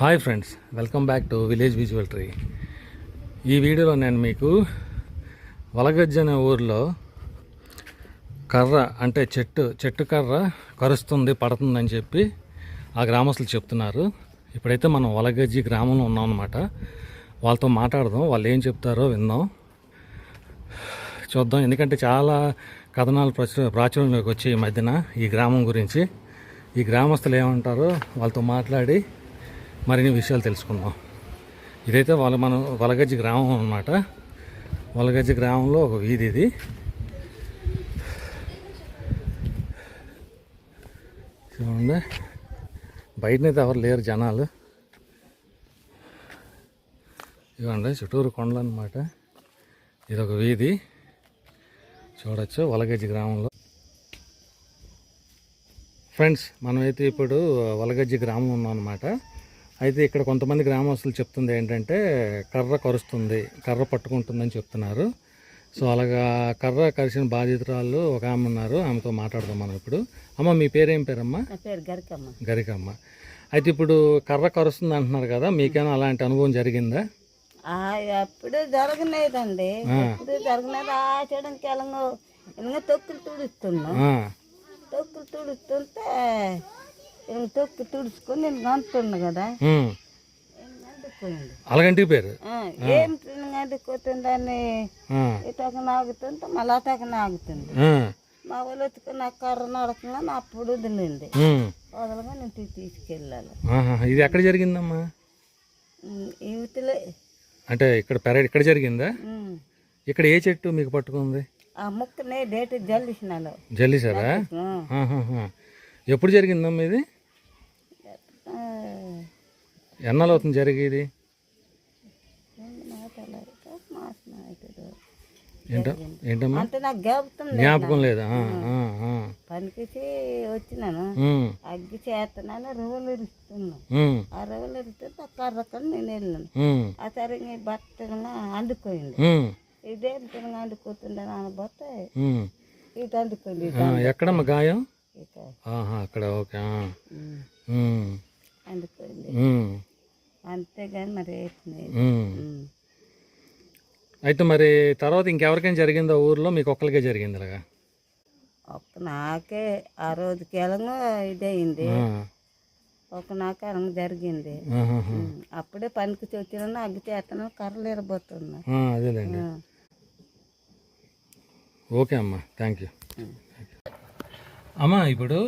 Hi friends welcome back to village visual tree. ఈ వీడియోలో నేను మీకు వలగజ్జ అనే ఊర్లో కర్ర అంటే చెట్టు చెట్టు కర్ర కరుస్తుంది పడుతుందని చెప్పి ఆ గ్రామస్తులు చెప్తున్నారు. ఇప్పుడైతే మనం వలగజ్జి గ్రామంలో ఉన్నాం అనమాట వాళ్ళతో మాట్లాడదాం వాళ్ళు ఏం చెప్తారో విందాం. చూద్దాం. ఎందుకంటే చాలా కథనాలు ప్రచుర ప్రాచుర్యంలోకి వచ్చాయి ఈ మధ్యన ఈ గ్రామం గురించి. ఈ గ్రామస్తులు ఏమంటారో వాళ్ళతో మాట్లాడి మరిన్ని విషయాలు తెలుసుకుందాం. ఇదైతే వాళ్ళ మనం వలగజ్జి గ్రామం అనమాట వలగజ్జి గ్రామంలో ఒక వీధి ఇది. చూడండి. బయటనైతే ఎవరు లేరు జనాలు. ఇవ్వండి చుట్టూరు కొండలు అనమాట ఇది ఒక వీధి. చూడొచ్చు వలగజ్జి గ్రామంలో. ఫ్రెండ్స్ మనమైతే ఇప్పుడు వలగజ్జి గ్రామం ఉన్నాం అనమాట అయితే ఇక్కడ కొంతమంది గ్రామస్తులు చెప్తుంది ఏంటంటే కర్ర కరుస్తుంది కర్ర పట్టుకుంటుందని చెప్తున్నారు. సో అలాగా కర్ర కరిసిన బాధితురాలు ఒక ఆమె ఉన్నారు ఆమెతో మాట్లాడదాం మనం ఇప్పుడు. అమ్మ మీ పేరేం పేరమ్మా? గరికమ్మ. గరికమ్మ. అయితే ఇప్పుడు కర్ర కరుస్తుంది అంటున్నారు కదా మీకేమైనా అలాంటి అనుభవం జరిగిందా? ఆ, అప్పుడు జరగలేదండి. ఎప్పుడు జరగలేదు. తొక్కులు తుడుస్తున్నా. తొక్కులు తుడుస్తుంటే తొక్కు తుడుచుకొని నేను గంతున్నా కదా. అలాగంటి పేరు. ఏం అందుకుతుందని ఆ, ఇటక నాగుతుంటే మళ్ళీ అటక నాగుతుంది. ఆ, మా వాళ్ళు ఎత్తుకుని నాకు కర్ర నడకంగా అప్పుడు వదిలింది. వదలగా నేను తీసుకెళ్ళాలి. ఇది ఎక్కడ జరిగిందమ్మా? యువతలే అంటే ఇక్కడ పెరడ్ ఇక్కడ జరిగిందా. ఇక్కడ ఏ చెట్టు మీకు పట్టుకుంది? ఆ ముక్కనే డేట్ జల్లిసినాను. జల్లిసారా. ఎప్పుడు జరిగిందమ్మా ఇది? ఎన్నాళ్ళు అవుతుంది జరిగేది ఏంటమ్మా? అంటే నాకు జ్ఞాపకం లేదు. పనికిసి వచ్చినాను. అగ్గి చేస్తున్నాను రవ్వలు ఇరుస్తున్నాను ఆ రవ్వలు ఇరుస్తుంటే ఆ కర్రకొని నేను వెళ్ళాను. ఆ సరిగ్గా బట్టగా అందుకోయింది ఉమ్, ఇదే తినగా అందుకోతుండే అనబోతే అందుకుంది ఆ, ఎక్కడమ్మా గాయం? అక్కడ ఓకే ఆ. అంతేగాని మరి. అయితే మరి తర్వాత ఇంకెవరికైనా జరిగిందా ఊర్లో? మీకు ఒక్కరికే జరిగింది ఇలాగా ఒక్క నాకే ఆ రోజు కేలంగా ఇదయింది ఒక నాకే అరంగ జరిగింది. అప్పుడే పనికి వచ్చిన అగ్గి చేతను కర్రలు ఎరబోతున్నా అదేలేండి. ఓకే అమ్మా. Thank you. అమ్మా ఇప్పుడు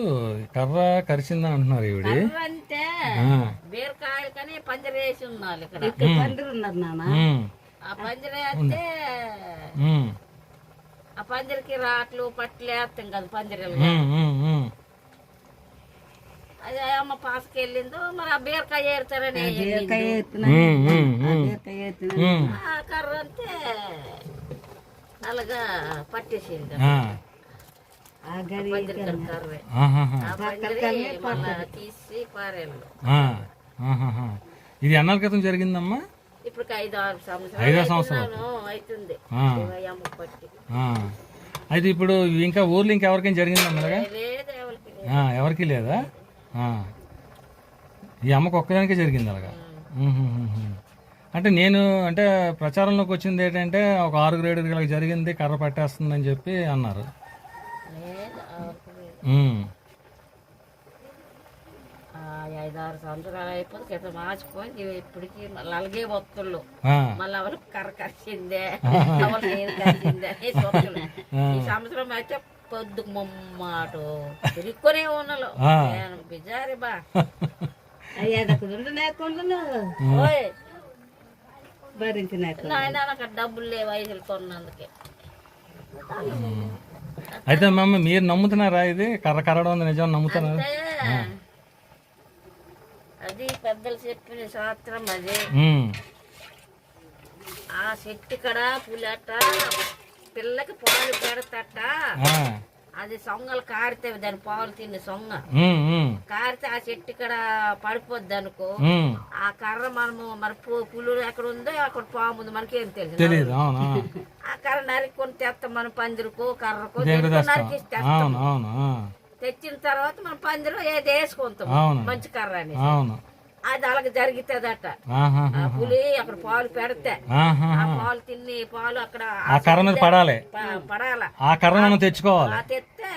కర్ర కరిచిందని అంటున్నారు ఈవిడి. అంటే కానీ పంజరేసి ఉన్నారు ఇక్కడ. పందిరు ఉన్నారు నాన్న. ఆ పంజరేస్తే ఉమ్, ఆ పందిరికి రాట్లు పట్లు వేస్తాం కదా పందిరీలు. అది అమ్మ పాసకి వెళ్ళిందో మరి ఆ బీరకాయ ఏరుతారని ఆ కర్ర అంతే అలాగా పట్టేసింది ఇది ఎన్నాళ్ళ క్రితం జరిగిందమ్మా? ఇప్పుడు ఐదు ఆరు సంవత్సరాలు అవుతుంది. అయితే ఇప్పుడు ఇంకా ఊర్లో ఇంకా ఎవరికైనా జరిగిందమ్మా ఎవరికి లేదు. ఈ అమ్మకు ఒక్కదానికే జరిగింది అలాగా. అంటే నేను అంటే ప్రచారంలోకి వచ్చింది ఏంటంటే ఒక ఆరుగురు ఏడుగురికి జరిగింది కర్ర పట్టేస్తుందని చెప్పి అన్నారు. ఎవరికి లేదు. ఉమ్. ఆ ఐదు ఆరు సంవత్సరాలు అయిపోతే క్రితం మార్చిపోయి ఇవి ఇప్పటికి మళ్ళీ అలాగే వస్తుళ్ళు ఆ, మళ్ళీ ఎవరికి కర్ర కరిచిందే ఎవరికి ఏది కరిచిందే అని చూస్తున్నాను. ఈ సంవత్సరం అయితే పొద్దు మొమ్మాటు తిరుక్కొనే ఉన్నాను ఆ. నేను బిజారి బా. ఓయ్. నాయన నాకు డబ్బులు లేవు ఐదులు కొన్నందుకే. అయితే మమ్మ మీరు నమ్ముతున్నారా ఇది? కర్ర కరడం ఉంది నిజం నమ్ముతున్నారా? అది పెద్దలు చెప్పిన శాస్త్రం అది. ఆ చెట్టు కడ పులట పిల్లకి పాలు పెడతట. అది సొంగలు కారితే దాని పాలు తిని సొంగ. కారితే ఆ చెట్టు ఇక్కడ పడిపోద్ది అనుకో. ఆ కర్ర మనము మరి పులు ఎక్కడ ఉందో అక్కడ పాము ఉంది మనకేం తెలియదు. ఆ. కర్ర నరుక్కొని తెస్తాం మనం పందిరికో కర్రకో నరికేసి తెస్తాం. తెచ్చిన తర్వాత మనం పందిరిలో ఏది వేసుకుంటాం? మంచి కర్ర అని అవును. అది అలాగ జరుగుతుందట. ఆ పులి అక్కడ పాలు పెడితే. ఆ పాలు తిని పాలు అక్కడ ఆ కర్ర మీద పడాలి. పడాల. ఆ కర్ర మనం తెచ్చుకోవాలి. ఆ తెస్తే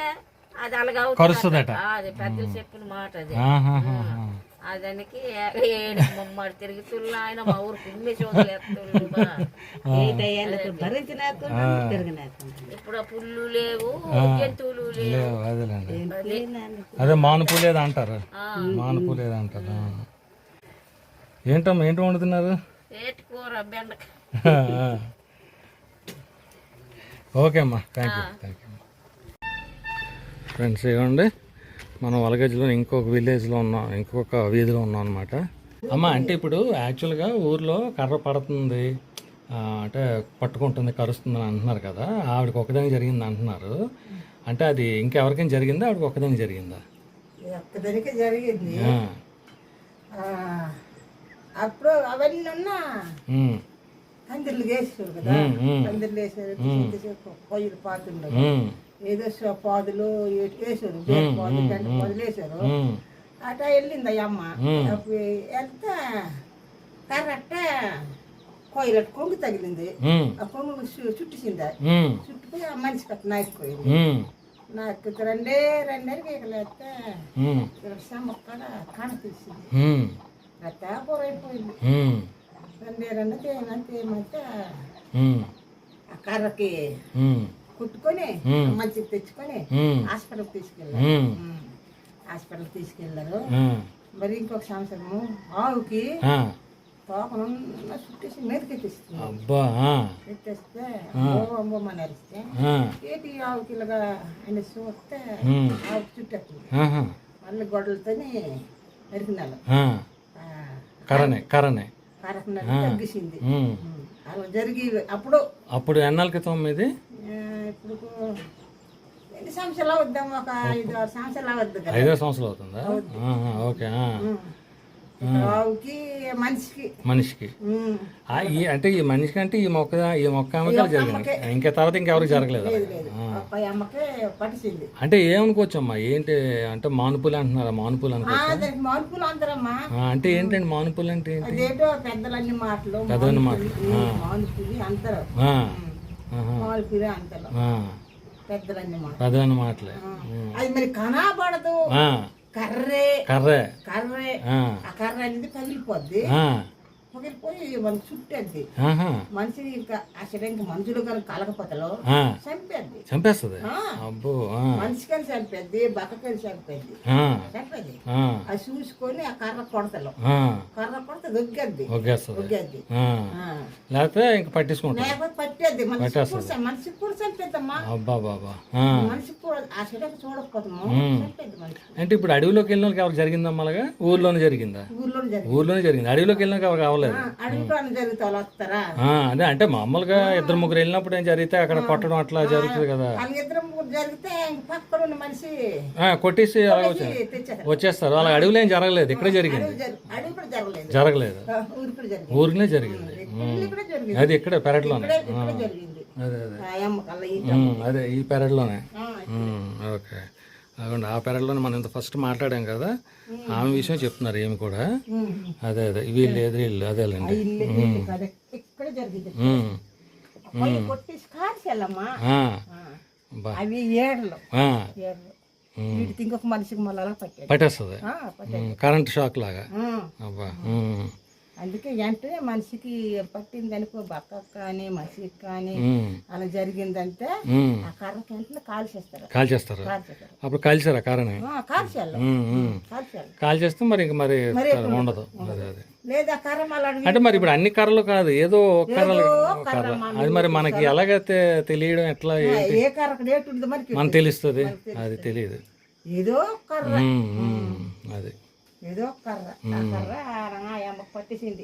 అది అలాగ కరుస్తుందట. అది పెద్దలు చెప్పిన మాట అది. అదానికి ఏడు మమ్మడు తిరుగుతున్నా ఆయన మా ఊరు తిరిగినాకు ఇప్పుడు ఆ. పుల్లు లేవు జంతువులు లేవు. అదే మానుపు లేదా అంటారు మానుపు లేదా అంటారు. ఏంటమ్మా ఏంటి వండుతున్నారు? ఓకే అమ్మా thank you thank you friends ఇవ్వండి మనం వలగజ్లో ఇంకొక విలేజ్లో ఉన్నాం ఇంకొక వీధిలో ఉన్నాం అనమాట అమ్మ అంటే ఇప్పుడు యాక్చువల్గా ఊర్లో కర్ర పడుతుంది అంటే పట్టుకుంటుంది కరుస్తుంది అని అంటున్నారు కదా ఆవిడకి ఒకదానికి జరిగింది అంటున్నారు. అంటే అది ఇంకెవరికైనా జరిగిందా? ఆవిడకి ఒకదానికి జరిగిందా? ఒక్కదానికి జరిగింది. అప్పుడు అవన్నీ ఉన్నా పందిర్లు వేసారు కదా. పందిర్లు వేసారు పొయ్యిలు పాతుండవు ఏదో పాదులు వేసారు పాదులు గంట పాదులు వేసారు ఉమ్, అట వెళ్ళింది అమ్మ. అప్పుడు ఎంత కరెక్ట్ కోయిలట్టు కొంగు తగిలింది. ఆ కొంగు చుట్టేసింది. చుట్టుపోయి ఆ మనిషి కట్ట నాకిపోయింది నాకు రెండే రెండే వీకలేస్తే ఉమ్, ఇక్కడ సమ్మక్కడ కాణ తీసింది. ఉమ్, రత్తాపూర్ అయిపోయింది ఉమ్, రెండే రెండు తేమంటే ఆ కర్రకి కుట్టుకొని. మంచికి తెచ్చుకొని హాస్పిటల్కి తీసుకెళ్ళారు. హాస్పిటల్కి తీసుకెళ్ళారు. మరి ఇంకొక సంవత్సరము ఆవుకి తోకను చుట్టేసి ఆ. అమ్మమ్మని అరిస్తే ఆ, ఏంటి ఆవుకి ఇలాగా అని చూస్తే ఆవుకి చుట్టేస్తుంది. మళ్ళీ గొడ్డలతోని నరికినాలు కరనే కరకున్నది తగ్గిసింది జరిగి అప్పుడు అప్పుడు ఎన్నాళ్ళ క్రితం మీది? ఇప్పుడు ఎన్ని సంవత్సరాలు అవుద్దాం? ఒక ఐదు సంవత్సరాలు అవద్దు కదా. ఐదో సంవత్సరాలు అవుతుందా? ఓకే ఆవుకి మనిషికి. మనిషికి. ఆ, ఈ అంటే ఈ మనిషికి అంటే ఈ మొక్క ఈ మొక్క ఆమెకి జరిగింది ఇంకా తర్వాత ఇంకెవరికి జరగలేదు? లేదు లేదు. ఒక అమ్మకే అంటే ఏమనుకోవచ్చమ్మా? ఏంటి అంటే మానుపులు అంటున్నారా? మానుపులు అనుకో ఆ, దానికి మానుపులు అందరమ్మా ఆ, అంటే ఏంటండి మానుపులు అంటే ఏంటి? అదేటో పెద్దలన్ని మాటలు. పెద్దలన్ని అంటారు. ఆ, ఆహా, ఆ, పెద్దలన్ని మాట పెద్ద మాటలే. అది మరి కనబడదు ఆ, కర్రే. కర్రే. కర్రే. ఆ, కర్ర అనేది పగిలిపోద్ది. ఆ, పగిలిపోయి మనకి చుట్టేద్ది. ఆహా, మనిషి ఇంకా అసలు ఇంకా మనుషులు కానీ చంపేద్ది. చంపేస్తుంది? మనిషి కానీ చంపేద్ది ఆ, చంపేది ఆ, అది చూసుకొని ఆ కర్ర కొడతలో. కర్ర కొడితే ఆ, ఆ. లేకపోతే ఇంక పట్టించుకుంటాం లేకపోతే పట్టేద్ది. మనిషి కూడా చంపేద్దమ్మా. అబ్బా బాబా. మనిషి కూడా ఆ చెడకు చూడకపోతాము అంటే ఇప్పుడు అడవిలోకి వెళ్ళిన వాళ్ళకి ఎవరికి జరిగిందా అలాగా? ఊర్లోనే జరిగిందా? ఊర్లో ఊర్లోనే జరిగింది. అడవిలోకి వెళ్ళినాక ఎవరికి ఆ, అదే అంటే మామూలుగా ఇద్దరు ముగ్గురు వెళ్ళినప్పుడు ఏం జరిగితే అక్కడ కొట్టడం అట్లా జరుగుతుంది కదా. కొట్టేసి అలా వచ్చేస్తారు. వాళ్ళ అడవిలో ఏం జరగలేదు ఇక్కడే జరిగింది. జరగలేదు. జరగలేదు. ఆ, ఊరు కూడా జరిగింది. అది ఇక్కడే పెరట్లోనే. అదే అదే. అదే ఈ పెరట్లోనే. ఓకే. అదిగోండి ఆ పెరట్లోనే మనం ఇంత ఫస్ట్ మాట్లాడాం కదా ఆమె విషయం చెప్తున్నారు ఏమి కూడా. అదే అదే వీళ్ళు ఎదురు ఇల్లు అదేలేండి ఇంకొక మనిషికి మళ్ళీ పట్టేస్తుంది. కరెంట్ షాక్ లాగా. అబ్బా అందుకే వెంటనే మనిషికి పట్టింది అనుకో బక్కకు కానీ మనిషికి కానీ అలా జరిగిందంటే. ఆ కర్రకి వెంటనే కాల్చేస్తారు. కాల్చేస్తారు. అప్పుడు కాల్చారా కారణం ఆ, కాల్చేయాలి. కాల్చేయాలి. కాల్ చేస్తే మరి ఇంక మరి ఉండదు. లేదా కర్ర అంటే మరి ఇప్పుడు అన్ని కర్రలు కాదు ఏదో ఒక కర్రలు కర్ర అది మరి మనకి ఎలాగైతే తెలియడం ఎట్లా ఏ- ఏ కర్రకు రేటు ఉందో మనకి మనకు తెలుస్తుంది. అది తెలియదు. ఏదో కర్ర. అది. ఏదో కర్ర. ఆ కర్ర ఆ అమ్మకు పట్టేసింది.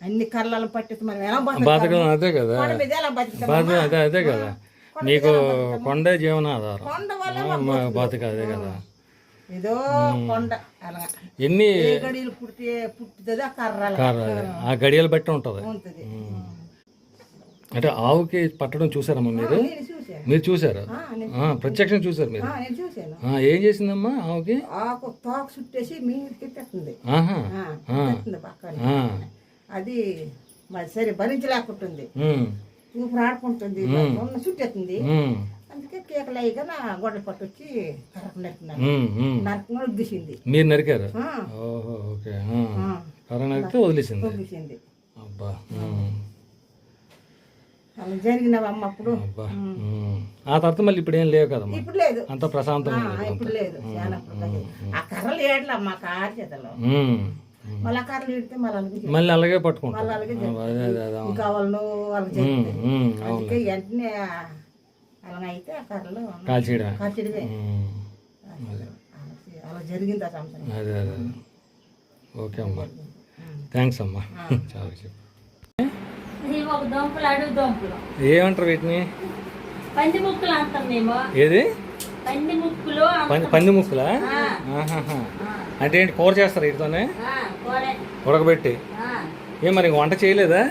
అన్ని కర్రలు పట్టేసి మనం ఎలా అదే కదా. బాధ అదే అదే కదా. నీకు కొండే జీవనాధారం. బతుక అదే కదా. ఏదో కొండ. ఎన్ని గడియలు పుట్టి పుట్టుతుంది ఆ కర్రలు. కారు అదే. ఆ గడియలు బట్టి ఉంటుంది. అంటే ఆవుకి పట్టడం చూసారమ్మా మీరు? మీరు చూసారు ప్రత్యక్షం చూసారు మీరు. ఏం చేసిందమ్మా ఆమెకి? ఆకు తోక చుట్టేసి మీదకి పెట్టింది. అది మరి సరే భరించలేకుంటుంది. ఊపిరి ఆడుకుంటుంది. ఉన్న చుట్టేస్తుంది. అందుకే కేకలు అయ్యగా నా గొడ్డలు పట్టొచ్చి నరికినాను. నరకంగా ఉద్దేశింది మీరు నరికారు? ఓకే. నరికితే వదిలేసింది. ఉద్దేశింది అబ్బా. అలా జరిగినవమ్మ అప్పుడు. ఆ తర్వాత మళ్ళీ ఇప్పుడు ఏం లేవు కదమ్మా? ఇప్పుడు లేదు. అంత ప్రశాంతంగా ఆ, ఉంది ఇప్పుడు లేదు. చాలా అప్పుడు ఆ కర్రలు ఏడలమ్మ కారు చేతలో? ఉమ్. మళ్ళీ ఆ కర్రలు మళ్ళీ అలాగే మళ్ళీ అలాగే పట్టుకుంటాం మళ్ళీ అలాగే ఆ, అదే అదే అదే అవును. ఇంకా వాళ్ళు వాళ్ళకి జరిగింది ఉమ్, అవును. అందుకే వెంటనే అలా అయితే ఆ కర్రలు ఉమ్, అలా జరిగింది ఆ సంవత్సరం. అదే అదే ఓకే అమ్మా. థ్యాంక్స్ అమ్మా. చాలా చెప్పు ఏమంటారు వీటిని? పంది ముక్కులు అంటాం మేము. ఏది? పంది ముక్కులు. పంది ముక్కలా? అంటే ఏంటి కూర చేస్తారు వీటితోనే. ఉడకబెట్టి? ఏం మరి వంట చేయలేదా?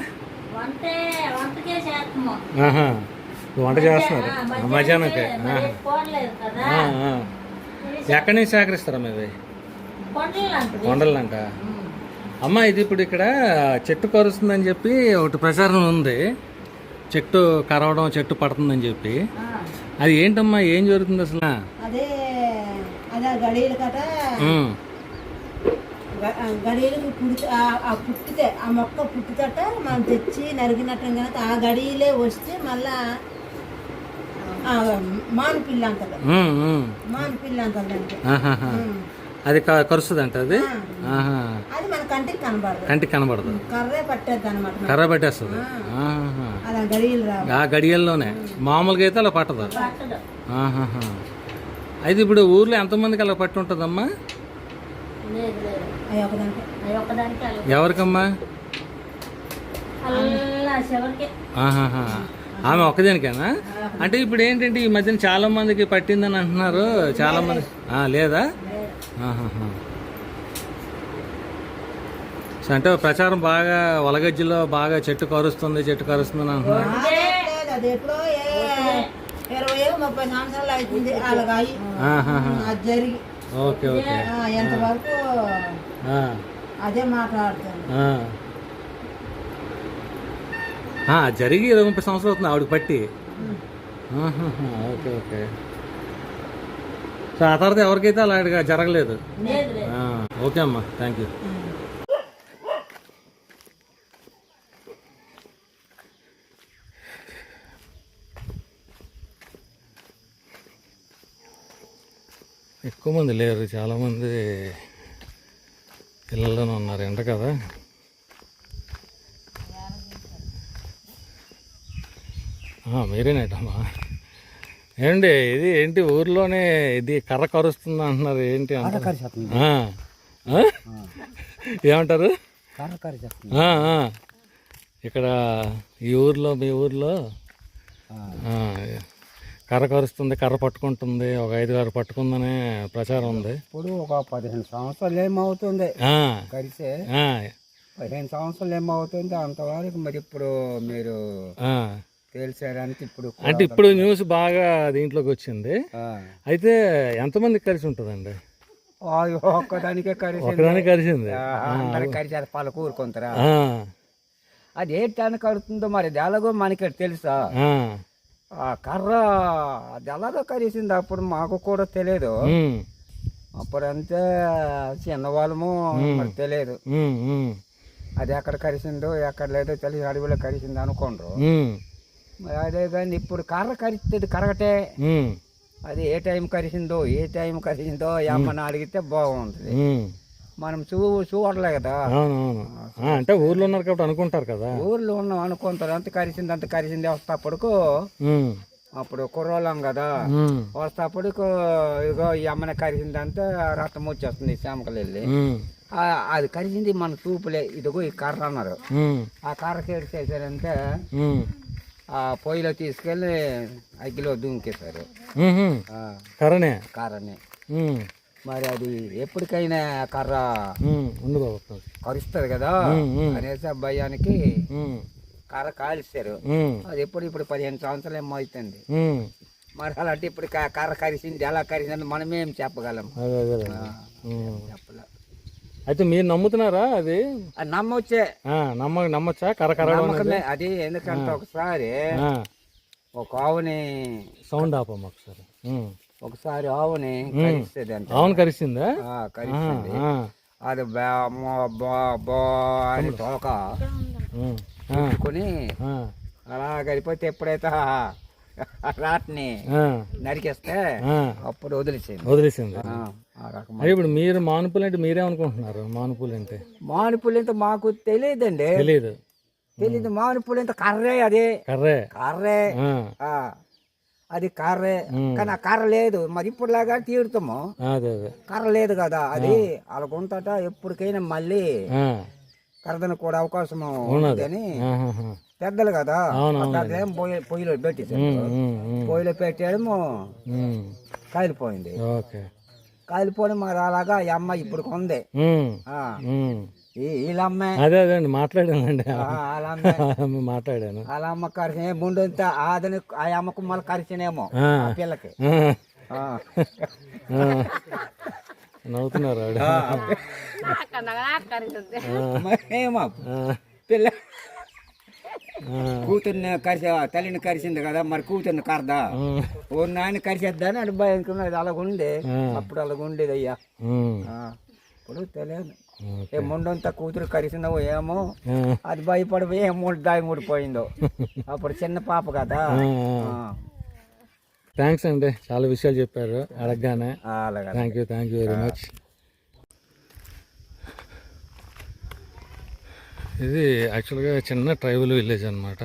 వంటే చేస్తున్నారు. మధ్యాహ్నంకే. ఎక్కడి నుంచి సేకరిస్తారా మీవి కొండలంట. అమ్మ ఇది ఇప్పుడు ఇక్కడ చెట్టు కరుస్తుందని చెప్పి ఒకటి ప్రచారం ఉంది. చెట్టు కరవడం చెట్టు పడుతుందని చెప్పి. అది ఏంటమ్మా ఏం జరుగుతుంది అసలు? అదే అదే గడియలు కట. ఉమ్, గ- ఆ పుడితే పుట్టితే ఆ మొక్క పుట్టితట మనం తెచ్చి నరికినట్టు కనుక ఆ గడియలే వస్తే మళ్ళా మాను పిల్ల అంటారు. మాను పిల్ల అంటారు. అది క- కరుస్తుందంట అది? ఆహా. అది మన కంటికి కనబడదు. కంటికి కనబడదు. కర్రే పట్టేది అనమాట కర్ర పెట్టేస్తుంది. ఆ. గడియలు రావు. ఆ గడియల్లోనే. మామూలుగా అయితే అలా పట్టదు. ఆహాహా. అయితే ఇప్పుడు ఊర్లో ఎంతమందికి అలా పట్టి ఉంటుందమ్మా? ఎవరికమ్మా? ఆహాహా. ఆమె ఒక్కదానికేనా అంటే ఇప్పుడు ఏంటంటే ఈ మధ్యన చాలా మందికి పట్టిందని అంటున్నారు. చాలా మంది ఆ, లేదా. అంటే ప్రచారం బాగా వలగజ్జిలో బాగా చెట్టు కరుస్తుంది చెట్టు కరుస్తుంది జరిగి ఓకే ఓకే. ఎంతవరకు అదే మాట్లాడుతాను జరిగి ఇరవై ముప్పై సంవత్సరాలు అవుతుంది ఆవిడకి పట్టి. Okay okay. తర్వాత ఎవరికైతే అలాంటిగా జరగలేదు? లేదు లేదు. ఆ, ఓకే అమ్మా. థ్యాంక్ యూ ఎక్కువ మంది లేరు. చాలామంది పిల్లల్లోనే ఉన్నారు. ఎండ కదా? ఆ, మీరేనేటమ్మా ఏంటి ఇది ఏంటి ఊర్లోనే ఇది కర్ర కరుస్తుంది అంటున్నారు ఏంటి? ఏమంటారు. ఇక్కడ ఈ ఊర్లో మీ ఊర్లో? కర్ర కరుస్తుంది కర్ర పట్టుకుంటుంది ఒక ఐదు ఆరు పట్టుకుందనే ప్రచారం ఉంది. ఇప్పుడు ఒక పదిహేను సంవత్సరాలు ఏమవుతుంది కలిసే పదిహేను సంవత్సరాలు ఏమవుతుంది అంతవరకు మరి ఇప్పుడు మీరు. తేల్చేయడానికి ఇప్పుడు అంటే ఇప్పుడు న్యూస్ బాగా దీంట్లోకి వచ్చింది. అయితే ఎంతమంది కలిసి ఉంటుందండి? ఒక్కదానికే కలిసి ఒకదానికి కలిసింది. కలిసి అది పలు కూరుకుంటారా అది ఏ దానికి కడుతుందో మరి అది ఎలాగో మనకి తెలుసా? ఆ, కర్ర అది ఎలాగో కలిసింది అప్పుడు మాకు కూడా తెలియదు అప్పుడంతే చిన్నవాళ్ళము మరి తెలియదు అది ఎక్కడ కలిసిందో ఎక్కడ లేదో తెలిసి అడవిలో కలిసింది అనుకోండ్రు. అదే కానీ ఇప్పుడు కర్ర కరిస్తుంది కరగటే. అది ఏ టైం కరిసిందో ఏ టైం కరిసిందో ఏమన్నా అడిగితే బాగుంటుంది. మనం చూ చూడలే కదా. అంటే ఊర్లో ఉన్నారు కాబట్టి అనుకుంటారు కదా. ఊర్లో ఉన్నాం అనుకుంటారు. అంత కరిసింది అంత కరిసింది వస్తేప్పటికు అప్పుడు కుర్రోళ్ళం కదా. వస్తేప్పటికు ఇగో ఈ అమ్మని కరిసింది అంతా రక్తం వచ్చేస్తుంది శామకలు వెళ్ళి అది కరిసింది మన చూపులే. ఇదిగో ఈ కర్ర అన్నారు. ఆ కర్రకి ఏడు చేశారంటే ఆ పొయ్యిలో తీసుకెళ్ళి అగ్గిలో దుంకేశారు. కర్రనే? కర్రని. మరి అది ఎప్పటికైనా కర్ర నిమిషం. కరుస్తుంది కదా. అనేసి ఆ భయానికి కర్ర కాల్చారు. ఉమ్, అది ఎప్పుడు ఇప్పుడు పదిహేను సంవత్సరాలు ఏమో అవుతుంది. మరి అలాంటి ఇప్పుడు కర్ర కరిసింది ఎలా కరిసిందని మనమేం చెప్పగలం. చెప్పలేం. అయితే మీరు నమ్ముతున్నారా అది? నమ్మొచ్చే. నమ్మ నమ్మచ్చా? నమ్మకమే. అది ఎందుకంటే ఒకసారి ఒక ఆవుని సౌండ్ ఆపమ్మ ఒకసారి. ఒకసారి ఆవుని కరిస్తుంది అంట. అవును కరిసిందా? ఆ, అది బా అని తోక కొని అలా గడిపోతే ఎప్పుడైతే రాట్ని నరికేస్తే. అప్పుడు వదిలేసింది వదిలేసింది ఇప్పుడు మీరు మానుపులు అంటే మీరేమనుకుంటున్నారు మానుపులు అంటే? మామిడిపూలు ఎంత మాకు తెలియదండి. తెలియదు తెలియదు మామిడిపూలు ఎంత కర్రే అది. కర్రే. కర్రే. అది కర్రే. కానీ ఆ కర్ర లేదు. మరి ఇప్పుడులాగా తీరుతాము. అదే అదే. కర్ర లేదు కదా అది. అలాగుంటట ఎప్పటికైనా మళ్ళీ కరదన కూడా అవకాశం ఉన్నది. అని. పెద్దలు కదా. అదేం పొయ్యి పొయ్యిలో ఉమ్, పొయ్యిలో పెట్టేయడము. కాలిపోయింది ఓకే. కాలిపోయి మరి అలాగా ఈ అమ్మ ఇప్పుడు. ఈ వీళ్ళమ్మే అదే అదే అండి మాట్లాడానండి. మాట్లాడాను. వాళ్ళ అమ్మ కరిచిన ముందంతా అదని ఆ అమ్మకు మళ్ళీ కరిచినేమో పిల్లకి. ఆ, ఆ. ఆ. నవ్వుతున్నారు పిల్ల కూతుర్ని కరిసి తల్లిని కరిసింది కదా మరి కూతుర్ని కరదా? ఓ నాయన కరిసేద్దాని అని భయంకున్నది. అలాగుండే. అప్పుడు అలాగుండేది అయ్యా. ఇప్పుడు తెలియదు. ఏ ముండంతా కూతురు కరిసినావో ఏమో అది భయపడిపోయి ఏ మూడు దాయి ముడిపోయిందో. అప్పుడు చిన్న పాప కదా. థ్యాంక్స్ అండి. చాలా విషయాలు చెప్పారు. అడగగానే. Thank you thank you very much ఇది యాక్చువల్గా చిన్న ట్రైబల్ విలేజ్ అనమాట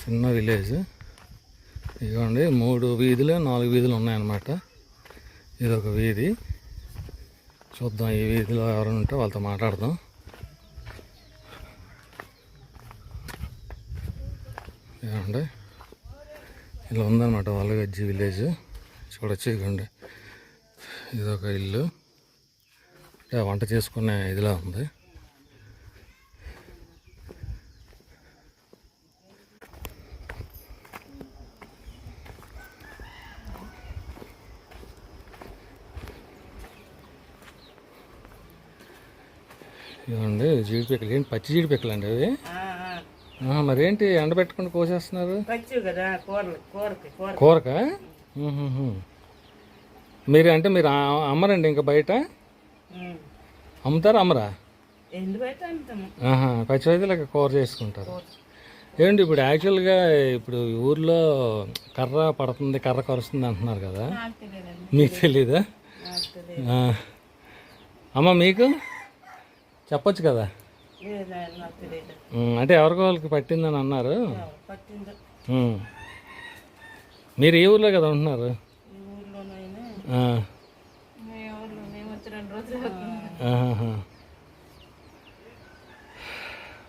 చిన్న విలేజ్ ఇదిగోండి మూడు వీధులు నాలుగు వీధులు ఉన్నాయన్నమాట. ఇది ఒక వీధి. చూద్దాం ఈ వీధిలో ఎవరైనా ఉంటే వాళ్ళతో మాట్లాడదాం. ఏమండి ఇలా ఉందన్నమాట వలగజ్జి విలేజ్ చూడొచ్చు ఇదిగోండి. ఇది ఒక ఇల్లు. అంటే వంట చేసుకునే ఇదిలా ఉంది. ఇదిగోండి జీడిపిక్కలు ఏంటి పచ్చి జీడిపిక్కలు అండి అవి? మరేంటి ఎండబెట్టుకుని కోసేస్తున్నారు? కూరకి. మీరు అంటే మీరు అమ్మరండి ఇంకా బయట? అమ్ముతారా అమ్మరా? పచ్చివైతే కూర చేసుకుంటారు. ఏంటి ఇప్పుడు యాక్చువల్గా ఇప్పుడు ఊర్లో కర్ర పడుతుంది కర్ర కరుస్తుంది అంటున్నారు కదా? మీకు తెలీదా. అమ్మ మీకు? చెప్పొచ్చు కదా? అంటే ఎవరికో వాళ్ళకి పట్టిందని అన్నారు. మీరు ఏ ఊర్లో కదా ఉంటున్నారు.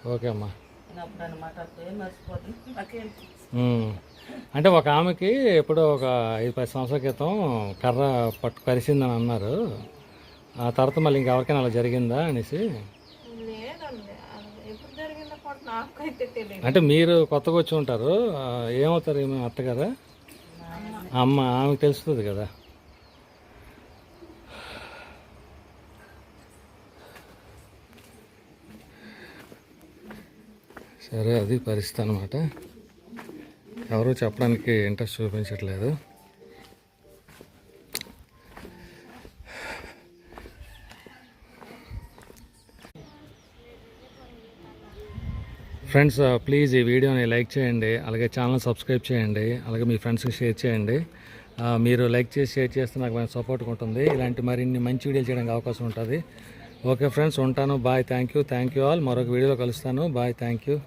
ఓకే అమ్మా. అంటే ఒక ఆమెకి ఎప్పుడో ఒక ఐదు పది సంవత్సరాల క్రితం కర్ర పట్టు కరిసిందని అన్నారు. ఆ తర్వాత మళ్ళీ ఇంకెవరికైనా అలా జరిగిందా అనేసి? అంటే మీరు కొత్తగా వచ్చి ఉంటారు. ఏమవుతారు ఏమో అత్తగారా? అమ్మ. ఆమెకు తెలుస్తుంది కదా. సరే అది పరిస్థితి అనమాట ఎవరు చెప్పడానికి ఇంట్రెస్ట్ చూపించట్లేదు. ఫ్రెండ్స్ ప్లీజ్ uh, ఈ వీడియోని లైక్ చేయండి అలాగే ఛానల్ సబ్స్క్రైబ్ చేయండి అలాగే మీ ఫ్రెండ్స్కి షేర్ చేయండి. మీరు లైక్ చేసి షేర్ చేస్తే నాకు మంచి సపోర్ట్గా ఉంటుంది. ఇలాంటి మరిన్ని మంచి వీడియోలు చేయడానికి అవకాశం ఉంటుంది. ఓకే ఫ్రెండ్స్ ఉంటాను. Bye thank you thank you all మరొక వీడియోలో కలుస్తాను. Bye thank you